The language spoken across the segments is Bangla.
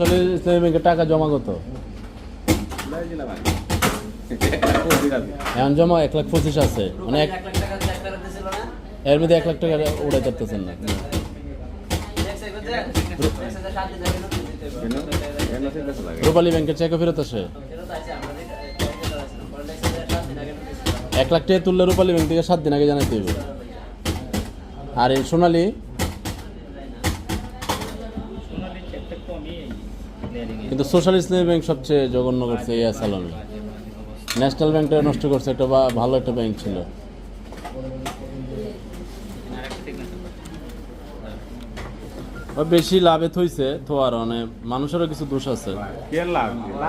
ইসলামী ব্যাংকে টাকা জমা কত? এখন জমা এক লাখ পঁচিশ আছে। মানে এর মধ্যে এক লাখ টাকা উড়াই করতেছেন না। রূপালী ব্যাংকের চেকও ফেরত আসে? এক লাখ টাকা তুললে রূপালী ব্যাংক থেকে সাত দিন আগে জানাতে হবে আর এই সোনালী কিন্তু সোশ্যাল ইসলামী ব্যাংক সবচেয়ে জঘন্য করছে এই সালনে ন্যাশনাল ব্যাংকটা নষ্ট করছে একটা বা- ভালো একটা ব্যাংক ছিল। ও বেশি লাভে থইছে তো আর মানে মানুষেরও কিছু দোষ আছে।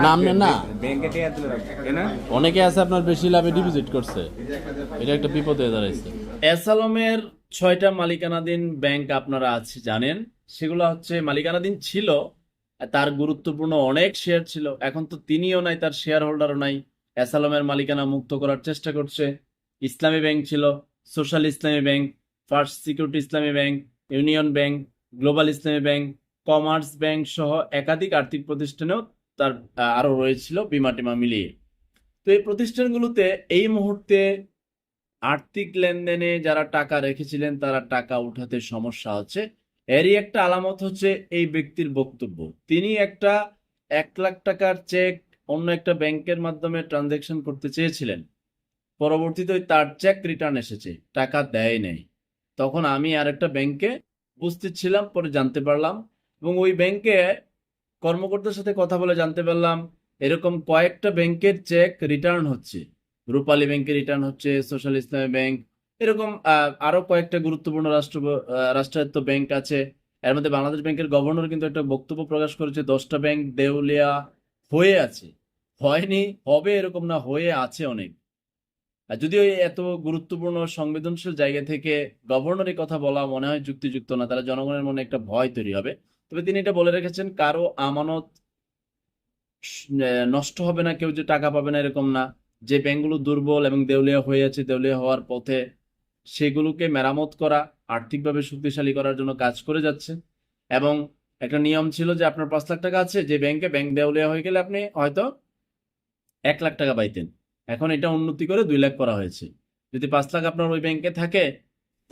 না, আপনি না। অনেকে আছে আপনার বেশি লাভে ডিপোজিট করছে। এটা একটা বিপদ হয়ে দাঁড়াইছে এসালমের ছয়টা মালিকানাধীন ব্যাংক আপনারা আছে জানেন। সেগুলো হচ্ছে মালিকানাধীন ছিল তার গুরুত্বপূর্ণ অনেক শেয়ার ছিল। এখন তো তিনিও নাই, তার শেয়ার হোল্ডারও নাই। এসালমের মালিকানা মুক্ত করার চেষ্টা করছে। ইসলামী ব্যাংক ছিল, social Islami bank, first security Islami bank, union bank, global Islami bank, commerce bank সহ একাধিক আর্থিক প্রতিষ্ঠানেও তার আরও আরও রয়েছিল বিমা টিমা মিলিয়ে। তো এই প্রতিষ্ঠানগুলোতে এই মুহূর্তে আর্থিক লেনদেনে যারা টাকা রেখেছিলেন, তারা টাকা উঠাতে সমস্যা হচ্ছে। এরই একটা আলামত হচ্ছে এই ব্যক্তির বক্তব্য। তিনি একটা এক লাখ টাকার চেক অন্য একটা ব্যাংকের মাধ্যমে ট্রানজেকশন করতে চেয়েছিলেন। পরবর্তীতে তার চেক রিটার্ন এসেছে, টাকা দেয় নেই। তখন আমি আরেকটা ব্যাংকে উপস্থিত ছিলাম, পরে জানতে পারলাম এবং ওই ব্যাংকে কর্মকর্তার সাথে কথা বলে জানতে পারলাম, এরকম কয়েকটা ব্যাংকের চেক রিটার্ন হচ্ছে। রূপালী ব্যাংকে রিটার্ন হচ্ছে, সোশ্যাল ইসলামী ব্যাংক এরকম আরও কয়েকটা গুরুত্বপূর্ণ রাষ্ট্র রাষ্ট্রায়ত্ত ব্যাংক আছে। এর মধ্যে বাংলাদেশ ব্যাংকের গভর্নর কিন্তু একটা বক্তব্য প্রকাশ করেছে, দশটা ব্যাংক দেউলিয়া হয়ে আছে। হয়নি, হবে এরকম না, হয়ে আছে অনেক। যদিও এত গুরুত্বপূর্ণ, সংবেদনশীল জায়গা থেকে গভর্নরের কথা বলা মনে হয় যুক্তিযুক্ত না তারা জনগণের মনে একটা ভয় তৈরি হবে। তবে তিনি এটা বলে রেখেছেন, কারও আমানত নষ্ট হবে না, কেউ যে টাকা পাবে না এরকম না। যে ব্যাংকগুলো দুর্বল এবং দেউলিয়া হয়ে আছে, দেউলিয়া হওয়ার পথে সেগুলোকে মেরামত করা, আর্থিকভাবে শক্তিশালী করার জন্য কাজ করে যাচ্ছে। এবং একটা নিয়ম ছিল যে আপনার পাঁচ লাখ টাকা আছে, যে ব্যাংকে ব্যাংক দেউলিয়া হয়ে গেলে আপনি হয়তো এক লাখ টাকা পাইতেন। এখন এটা উন্নতি করে দুই লাখ করা হয়েছে। যদি পাঁচ লাখ আপনার ওই ব্যাংকে থাকে,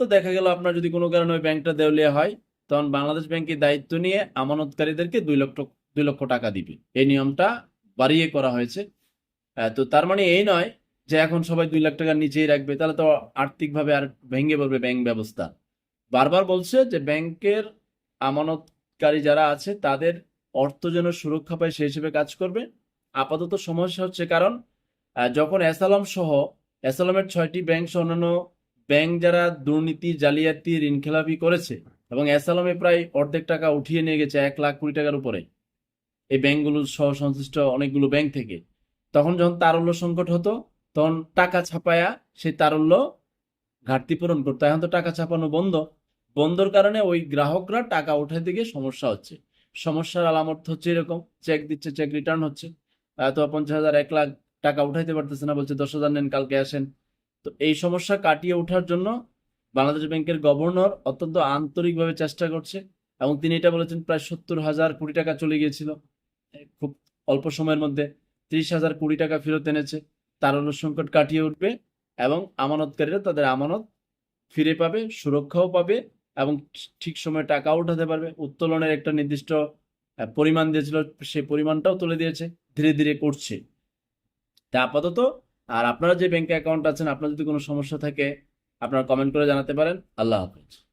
তো দেখা গেল আপনার যদি কোনো কারণে ওই ব্যাংকটা দেউলিয়া হয়, তখন বাংলাদেশ ব্যাংকের দায়িত্ব নিয়ে আমানতকারীদেরকে দুই লক্ষ দুই লক্ষ টাকা দিবে। এই নিয়মটা বাড়িয়ে করা হয়েছে। তো তার মানে এই নয় যে এখন সবাই দুই লাখ টাকার নিচেই রাখবে, তাহলে তো আর্থিকভাবে আর ভেঙে পড়বে ব্যাংক ব্যবস্থা। বারবার বলছে যে ব্যাংকের আমানতকারী যারা আছে, তাদের অর্থ যেন সুরক্ষা পায় সেই হিসেবে কাজ করবে। আপাতত সমস্যা হচ্ছে কারণ যখন এসালাম সহ, এসালামের ছয়টি ব্যাংক সহ অন্যান্য ব্যাংক যারা দুর্নীতি, জালিয়াতি ঋণ খেলাপি করেছে এবং এসালামে প্রায় অর্ধেক টাকা উঠিয়ে নিয়ে গেছে এক লাখ কুড়ি টাকার উপরে, এই ব্যাংকগুলো সহ সংশ্লিষ্ট অনেকগুলো ব্যাংক থেকে, তখন যখন তারল্য সংকট হতো তখন টাকা ছাপায়া সেই তারল্য ঘাটতি পূরণ করতো। এখন তো টাকা ছাপানো বন্ধ। বন্ধর কারণে ওই গ্রাহকরা টাকা উঠাতে গিয়ে সমস্যা হচ্ছে। সমস্যার আলামত হচ্ছে এরকম। চেক দিচ্ছে চেক রিটার্ন হচ্ছে। তো পঞ্চাশ হাজার, এক লাখ টাকা উঠাইতে পারতেছে না, বলছে দশ হাজার নেন, কালকে আসেন। তো এই সমস্যা কাটিয়ে ওঠার জন্য বাংলাদেশ ব্যাংকের গভর্নর অত্যন্ত আন্তরিকভাবে চেষ্টা করছে এবং তিনি এটা বলেছেন, প্রায় সত্তর হাজার কোটি টাকা চলে গিয়েছিল। খুব অল্প সময়ের মধ্যে ত্রিশ হাজার কোটি টাকা ফেরত এনেছে। তারল্য সংকট কাটিয়ে উঠবে এবং আমানতকারীরা তাদের আমানত ফিরে পাবে, সুরক্ষাও পাবে এবং ঠিক সময়ে টাকা উঠাতে পারবে। উত্তোলনের একটা নির্দিষ্ট পরিমাণ দিয়েছিল, সেই পরিমাণটাও তুলে দিয়েছে, ধীরে ধীরে করছে। তা আপাতত, আর আপনারা যে ব্যাংকে অ্যাকাউন্ট আছেন, আপনার যদি কোনো সমস্যা থাকে, আপনারা কমেন্ট করে জানাতে পারেন। আল্লাহ হাফেজ।